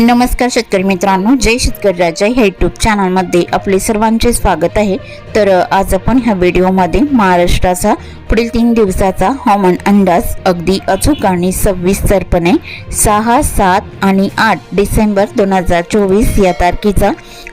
नमस्कार शेतकरी मित्रांनो जय शेतकरी राजा ह्या यूट्यूब चॅनलमध्ये आपले सर्वांचे स्वागत आहे. तर आज आपण ह्या व्हिडिओमध्ये महाराष्ट्राचा पुढील तीन दिवसाचा हवामान अंदाज अगदी अचूक आणि सविस्तरपणे सहा सात आणि आठ डिसेंबर दोन हजार चोवीस या तारखेचा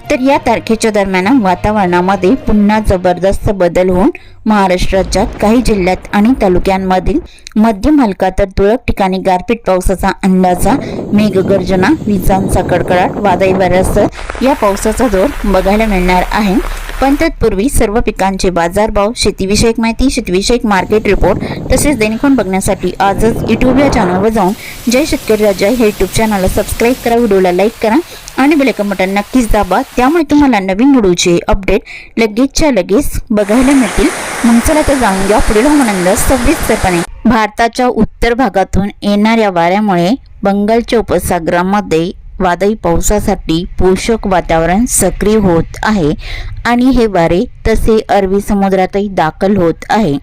तर या तारखेच्या दरम्यान वातावरणामध्ये पुन्हा जबरदस्त बदल होऊन महाराष्ट्राच्या काही जिल्ह्यात आणि तालुक्यांमधील मध्यम हलका तर तुरळक ठिकाणी गारपीट पावसाचा अंदाजा मेघगर्जना विजांचा कडकडाट वादळी वाऱ्यासह या पावसाचा जोर बघायला मिळणार आहे. पण तत्पूर्वी सर्व पिकांचे बाजारभाव शेतीविषयक माहिती शेतीविषयक मार्केट रिपोर्ट तसेच दैनिकोन बघण्यासाठी आजच यूट्यूब या चॅनलवर जाऊन जय शेतकरी राजा हे यूट्यूब चॅनलला सबस्क्राईब करा व्हिडिओला लाईक करा आणि बेलेकन बटन नक्कीच दाबा. त्यामुळे तुम्हाला नवीन व्हिडिओचे अपडेट लगेचच्या लगेच बघायला मिळतील. मग चला तर जाणून घ्या. पुढील हवामान सविस्तरपणे भारताच्या उत्तर भागातून येणाऱ्या वाऱ्यामुळे बंगालच्या उपसागरामध्ये वादळी पावसासाठी पोषक वातावरण सक्रिय होत आहे. आणि हे वारे तसे अरबी समुद्रातही दाखल होत आहे.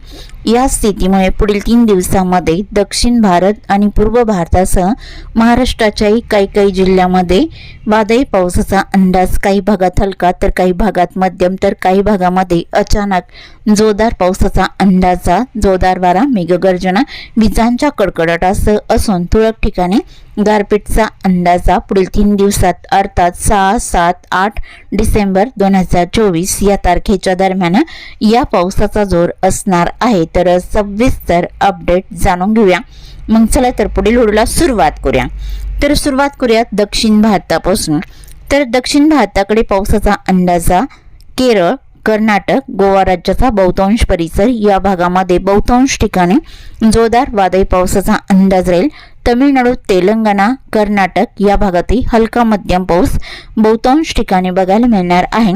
या स्थितीमुळे पुढील तीन दिवसामध्ये दक्षिण भारत आणि पूर्व भारतासह महाराष्ट्राच्याही काही काही जिल्ह्यामध्ये वादळी पावसाचा अंदाज. काही भागात हलका तर काही भागात मध्यम तर काही भागामध्ये अचानक जोरदार पावसाचा अंदाजा. जोरदार वारा मेघगर्जना विजांच्या कडकडाटासह असून तुरळक ठिकाणी गारपीटचा अंदाजा पुढील तीन दिवसात अर्थात सहा सात आठ डिसेंबर दोन हजार चोवीस या तारखेच्या दरम्यान या पावसाचा जोर असणार आहे. तर सविस्तर अपडेट जाणून घेऊया. मग चला तर पुढील व्हिडिओला सुरुवात करूया. तर सुरुवात करूयात दक्षिण भारतापासून. तर दक्षिण भारताकडे पावसाचा अंदाजा केरळ कर्नाटक गोवा राज्याचा बहुतांश परिसर या भागामध्ये बहुतांश ठिकाणी जोरदार वादळी पावसाचा अंदाज राहील. तमिळनाडू तेलंगणा कर्नाटक या भागातही हलका मध्यम पाऊस बहुतांश ठिकाणी बघायला मिळणार आहे.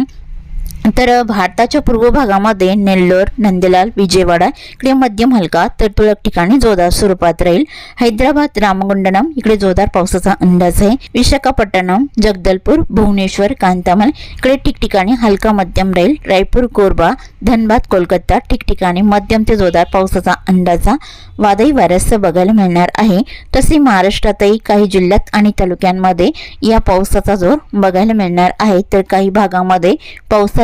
तर भारताच्या पूर्व भागामध्ये नेल्लोर नंदलाल विजयवाडा इकडे मध्यम हलका तर तुरळक ठिकाणी जोरदार स्वरूपात राहील. हैदराबाद रामगुंडनम इकडे जोरदार पावसाचा अंदाज आहे. विशाखापट्टणम जगदलपूर भुवनेश्वर कांतामल इकडे ठिकठिकाणी हलका मध्यम राहील. रायपूर कोरबा धनबाद कोलकाता ठिकठिकाणी मध्यम ते जोरदार पावसाचा अंदाजा वादळी वाऱ्यासह बघायला मिळणार आहे. तसे महाराष्ट्रातही काही जिल्ह्यात आणि तालुक्यांमध्ये या पावसाचा जोर बघायला मिळणार आहे. तर काही भागामध्ये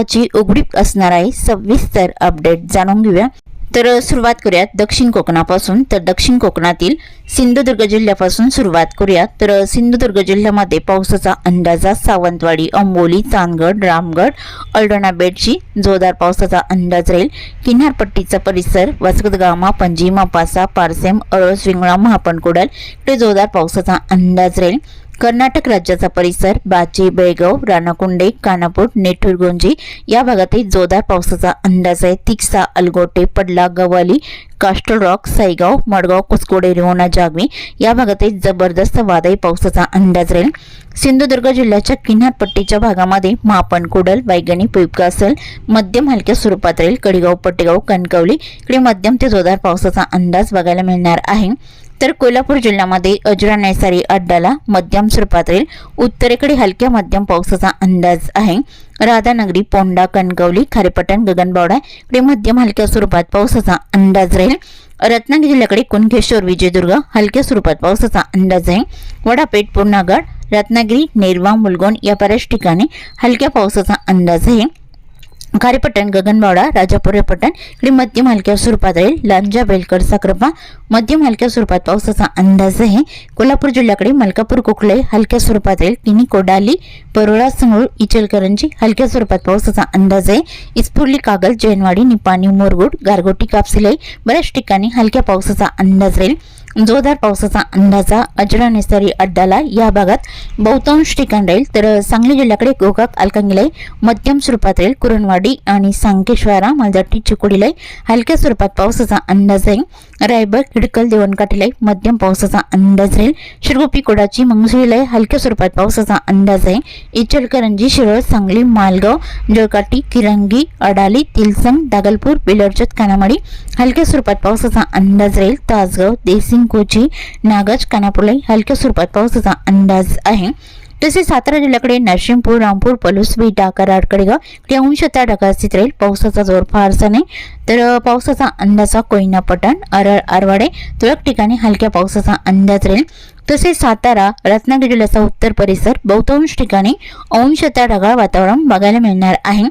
पावसाची उघडीप असणार आहे. सविस्तर अपडेट जाणून घेऊया. तर सुरुवात करूयात. दक्षिण कोकणापासून. तर दक्षिण कोकणातील सिंधुदुर्ग जिल्ह्यापासून सुरुवात करूयात. तर सिंधुदुर्ग जिल्ह्यामध्ये पावसाचा अंदाजा सावंतवाडी अंबोली चांदगड रामगड अल्डोना बेटची जोरदार पावसाचा अंदाज राहील. किनारपट्टीचा परिसर वसगतगामा पंजिमा मापासा पारसेम अळस विंगळा महापणकोडल इकडे जोरदार पावसाचा अंदाज राहील. कर्नाटक राज्याचा परिसर बाची बेळगाव राणाकुंडे कानापूर नेठुरगुंजी या भागातही जोरदार पावसाचा अंदाज आहे. तिक्सा अलगोटे पडला गवाली कास्टल रॉक साईगाव मडगाव कुसकोडे रेवणा जागवी या भागातही जबरदस्त वादळी पावसाचा अंदाज राहील. सिंधुदुर्ग जिल्ह्याच्या किनारपट्टीच्या भागामध्ये मापण कुडल वैगणी पिपकासल मध्यम हलक्या स्वरूपात राहील. कडेगाव पट्टेगाव कणकवली इकडे मध्यम ते जोरदार पावसाचा अंदाज बघायला मिळणार आहे. तर कोल्हापूर जिल्ह्यामध्ये अजरा नैसारी अड्डाला मध्यम स्वरूपात राहील. उत्तरेकडे हलक्या मध्यम पावसाचा अंदाज आहे. राधानगरी पोंडा कणकवली खारेपटण गगनबावडा इकडे मध्यम हलक्या स्वरूपात पावसाचा अंदाज राहील. रत्नागिरी जिल्ह्याकडे कुणकेश्वर विजयदुर्ग हलक्या स्वरूपात पावसाचा अंदाज आहे. वडापेठ पूर्णागड रत्नागिरी नेरवा मुलगोन या बऱ्याच ठिकाणी हलक्या पावसाचा अंदाज आहे. खारेपट्टण गगनबावडा राजापूर पट्टण इकडे मध्यम हलक्या स्वरूपात राहील लांजा बेलकर साखरपा मध्यम हलक्या स्वरूपात पावसाचा अंदाज आहे कोल्हापूर जिल्ह्याकडे मलकापूर कोकळे हलक्या स्वरूपात राहील किनी कोडाली परोळा संगळूर इचलकरंजी हलक्या स्वरूपात पावसाचा अंदाज आहे इस्फुर्ली कागल जैनवाडी निपाणी मोरगुड गारगोटी कापसिलाई बऱ्याच ठिकाणी हलक्या पावसाचा अंदाज राहील जोरदार पावसाचा अंदाजा अजरा निसरी अड्डाला या भागात बहुतांश ठिकाण राहील. तर सांगली जिल्ह्याकडे गोकाक अलकांगिलाई मध्यम स्वरूपात राहील. कुरणवाडी आणि सांकेश्वरा मालदाटी चिकोडीलाई हलक्या स्वरूपात पावसाचा अंदाज आहे. रायबळ खिडकल देवणकाठीलाई मध्यम पावसाचा अंदाज राहील. शिरगोपी कोडाची लय हलक्या स्वरूपात पावसाचा अंदाज आहे. इचलकरंजी शिरोळ सांगली मालगाव जळकाटी किरंगी अडाली तिलसंग दागलपूर बिलरचत कानामाडी हलक्या स्वरूपात पावसाचा अंदाज राहील. तासगाव देसिंग कोची नागज कानापूरलाई हलक्या स्वरूपात पावसाचा अंदाज आहे. तसेच सातारा जिल्ह्याकडे नाशिमपूर रामपूर पलूस विटा कराड कडेगाव ते अंशतः ढगाळ स्थित राहील पावसाचा जोर फारसा नाही तर पावसाचा अंदाजा कोयना पठाण अरळ आरवाडे तुरळक ठिकाणी हलक्या पावसाचा अंदाज राहील तसेच सातारा रत्नागिरी जिल्ह्याचा उत्तर परिसर बहुतांश ठिकाणी अंशतः ढगाळ वातावरण बघायला मिळणार आहे।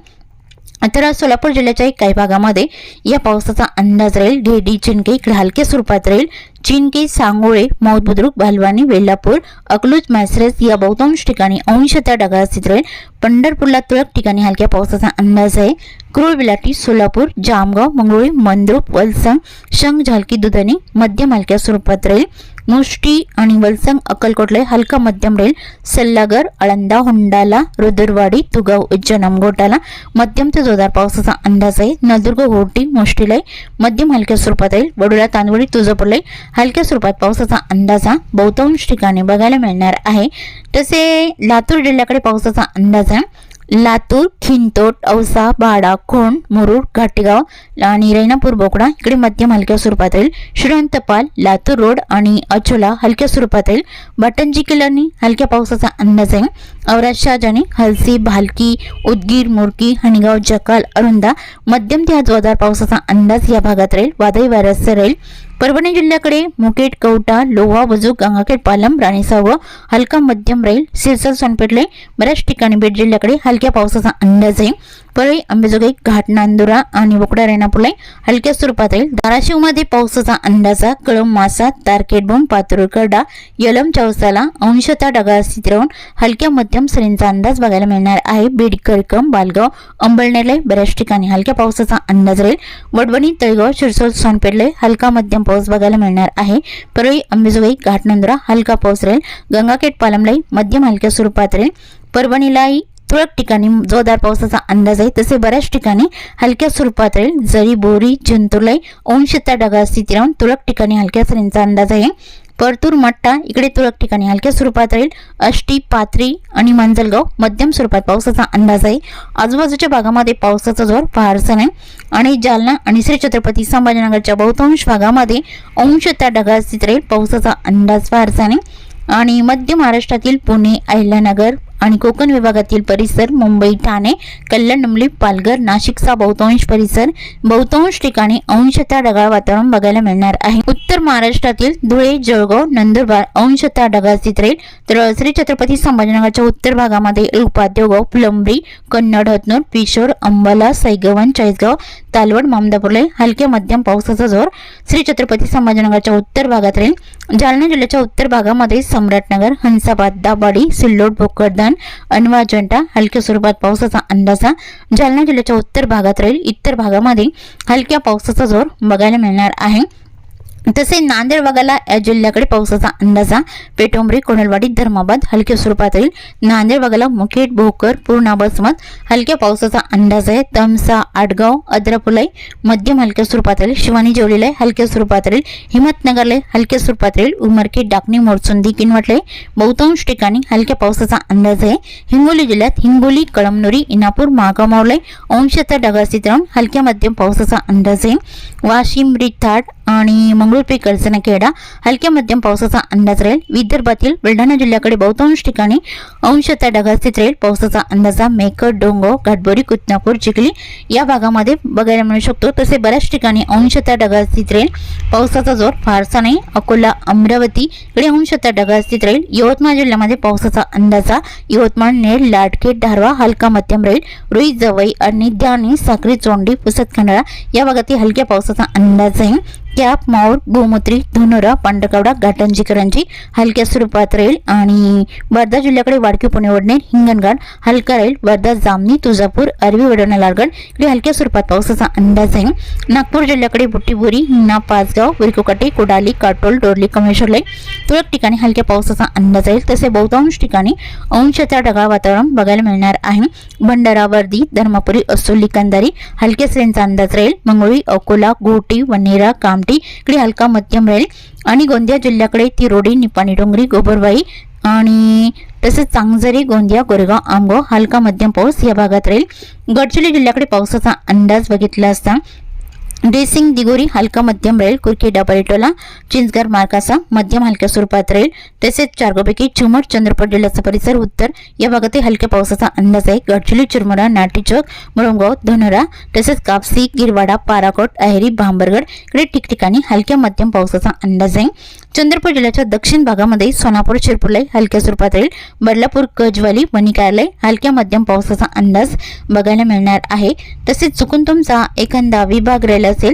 तर आज सोलापूर जिल्ह्याच्याही काही भागामध्ये या पावसाचा अंदाज राहील. ढेडी चिंके इकडे हलक्या स्वरूपात राहील. चिंके सांगोळे मौत बुद्रुक भालवानी वेल्लापूर अकलूज मॅसरेस या बहुतांश ठिकाणी अंशतः ढगाळ स्थित राहील. पंढरपूरला तुरळक ठिकाणी हलक्या पावसाचा अंदाज आहे. क्रूळ बिलाटी सोलापूर जामगाव मंगळुळी मंद्रुप वलसंग शंख झालकी दुधनी मध्यम हलक्या स्वरूपात राहील. मुष्टी आणि वलसंग अक्कलकोटले हलका मध्यम राहील सल्लागर आळंदा होंडाला रुदुरवाडी तुगाव उज्जैन अमगोटाला मध्यम ते जोरदार पावसाचा अंदाज आहे. नळदुर्ग घोटी मुष्टीला मध्यम हलक्या स्वरूपात येईल. वडोला तांदवडी तुळजापूरला हलक्या स्वरूपात पावसाचा अंदाजा बहुतांश ठिकाणी बघायला मिळणार आहे. तसे लातूर जिल्ह्याकडे पावसाचा अंदाज आहे लातूर खिंतोट औसा बाडा खोंड मुरुड घाटेगाव आणि रेणापूर बोकडा. इकडे मध्यम हलक्या स्वरूपात राहील. श्रीरंतपाल लातूर रोड आणि अचोला हलक्या स्वरूपात राहील. बटनजी किल्लांनी हलक्या पावसाचा अंदाज आहे. औराद शहाजानी हलसी भालकी उदगीर मुरकी हणीगाव जकाल अरुंदा मध्यम ते जोरदार पावसाचा अंदाज या भागात राहील. वादळी वाऱ्यासह राहील. परभणी जिल्ह्याकडे मुकेट कवटा लोहा वजू गंगाखेड पालम राणीसाव हलका मध्यम राहील सिरसा सोनपेठले बऱ्याच ठिकाणी बीड जिल्ह्याकडे हलक्या पावसाचा अंदाज आहे. परळी अंबेजोगाई घाट नांदुरा आणि बोकडा रेणापुलाई हलक्या स्वरूपात राहील धाराशिवमध्ये पावसाचा अंदाजा कळम मासा तारकेटबोन पातुरकरडा यलम चौसाला अंशतः ढगाळ स्थित राहून हलक्या मध्यम सरींचा अंदाज बघायला मिळणार आहे. बीड करकम बालगाव अंबळनेरला बऱ्याच ठिकाणी हलक्या पावसाचा अंदाज राहील. वडवणी तळगाव शिरसोल सोनपेडले हलका मध्यम पाऊस बघायला मिळणार आहे. परळी अंबेजोगाई घाटनांदुरा हलका पाऊस राहील. गंगाखेड पालमलाई मध्यम हलक्या स्वरूपात राहील. परभणीलाही तुरळक ठिकाणी जोरदार पावसाचा अंदाज आहे. तसे बऱ्याच ठिकाणी हलक्या स्वरूपात राहील. जरी बोरी जंतुलाई अंशता ढगाळ स्थिती राहून तुरळक ठिकाणी हलक्या सरींचा अंदाज आहे. परतूर मट्टा इकडे तुरळक ठिकाणी हलक्या स्वरूपात राहील. अष्टी पाथरी आणि मांजलगाव मध्यम स्वरूपात पावसाचा अंदाज आहे. आजूबाजूच्या भागामध्ये पावसाचा जोर फारसा नाही. आणि जालना आणि श्री छत्रपती संभाजीनगरच्या बहुतांश भागामध्ये अंशता ढगाळ स्थित राहील. पावसाचा अंदाज फारसा नाही. आणि मध्य महाराष्ट्रातील पुणे अहिल्यानगर आणि कोकण विभागातील परिसर मुंबई ठाणे कल्याण नमली पालघर नाशिकचा बहुतांश परिसर बहुतांश ठिकाणी अंशतः ढगाळ वातावरण बघायला मिळणार आहे. उत्तर महाराष्ट्रातील धुळे जळगाव नंदुरबार अंशतः ढगाळ स्थित राहील. तर श्री छत्रपती संभाजीनगरच्या उत्तर भागामध्ये उपाद्योगाव फुलंब्री कन्नड हतनूर पिशोर अंबाला सैगवन चाळीसगाव तालवड मामदापूरला हलक्या मध्यम पावसाचा जोर. श्री छत्रपती संभाजीनगरच्या उत्तर भागात राहील. जालना जिल्ह्याच्या उत्तर भागामध्ये सम्राटनगर हंसाबाद दाबाडी सिल्लोड भोकरदान अनवा जंटा हलक्या स्वरूपात पावसाचा अंदाजा. जालना जिल्ह्याच्या उत्तर भागात राहील. इतर भागामध्ये हलक्या पावसाचा जोर बघायला मिळणार आहे. तसे नांदेड वगळला या जिल्ह्याकडे पावसाचा अंदाजा. पेटोंबरी कोणलवाडी धर्माबाद हलक्या स्वरूपात येईल नांदेड वगळला मुखेड भोकर पूर्णा बसमत हलक्या पावसाचा अंदाज आहे. तमसा आडगाव अद्रापुलाई मध्यम हलक्या स्वरूपात येईल शिवानी जेवलेला हलक्या स्वरूपात येईल हिमतनगरला हलक्या स्वरूपात येईल उमरखेड डाकणी मोरचुंदी किनवटले बहुतांश ठिकाणी हलक्या पावसाचा अंदाज आहे. हिंगोली जिल्ह्यात हिंगोली कळमनुरी इनापूर मागामावले अंशतः ढगास्थित राहून हलक्या मध्यम पावसाचा अंदाज आहे. वाशिम रिथाड आणि मंगळूरपे खेडा हलक्या मध्यम पावसाचा अंदाज राहील. विदर्भातील बुलढाणा जिल्ह्याकडे बहुतांश ठिकाणी अंशतः ढगाळ स्थित राहील. पावसाचा अंदाजा मेकड डोंगो घाटबोरी कुतनापूर चिखली या भागामध्ये बघायला मिळू शकतो. तसे बऱ्याच ठिकाणी अंशतः ढगाळ स्थित राहील. पावसाचा जोर फारसा नाही. अकोला अमरावती इकडे अंशतः ढगाळ स्थित राहील. यवतमाळ जिल्ह्यामध्ये पावसाचा अंदाजा यवतमाळ नेर लाटखेट धारवा हलका मध्यम राहील. रुई जवई आणि द्याणी साखरी चोंडी पुसत खंडाळा या भागातील हलक्या पावसाचा अंदाज आहे. कॅप माऊर गोमूत्री धुनुरा पांडकवडा घाटंजी करंजी हलक्या स्वरूपात राहील आणि वर्धा जिल्ह्याकडे वाडकी पुणे वडनेर हिंगणघाट हलका राहील वर्धा जामनी तुळजापूर अरवी वडवणा लालगड इकडे हलक्या स्वरूपात पावसाचा अंदाज आहे. नागपूर जिल्ह्याकडे बुट्टीबुरी हिंगणा पाचगाव विरकोकाटे कोडाली काटोल डोरली कमेश्वरले तुरळक ठिकाणी हलक्या पावसाचा अंदाज आहे. तसे बहुतांश ठिकाणी अंशतः ढगाळ वातावरण बघायला मिळणार आहे. भंडारा वर्दी धर्मापुरी असोली कंदारी हलक्या श्रेणीचा अंदाज राहील. मंगळी अकोला गोटी वनेरा काम कामठी इकडे हलका मध्यम राहील आणि गोंदिया जिल्ह्याकडे तिरोडी निपाणी डोंगरी गोबरबाई आणि तसेच चांगझरी गोंदिया गोरेगाव आंबो हलका मध्यम पाऊस या भागात राहील. गडचिरोली जिल्ह्याकडे पावसाचा अंदाज बघितला असता ड्रेसिंग दिगोरी हलका मध्यम राहील कुर्की पलटोला चिंचगर मार्काचा मध्यम हलक्या स्वरूपात राहील तसेच चारगोपैकी चिमट चंद्रपूर जिल्ह्याचा परिसर उत्तर या भागातही हलक्या पावसाचा अंदाज आहे. गडचिली चिरमुरा नाटीचौक मुळंगाव धनोरा तसेच कापसी गिरवाडा पाराकोट अहेरी भांबरगड इकडे ठिकठिकाणी हलक्या मध्यम पावसाचा अंदाज आहे. चंद्रपूर जिल्ह्याच्या दक्षिण भागामध्ये सोनापूर शिरपूरलाई हलक्या स्वरूपात राहील बदलापूर कजवाली वनिकार्यालय हलक्या मध्यम पावसाचा अंदाज बघायला मिळणार आहे. तसेच चुकून तुमचा एखादा विभाग राहिला असेल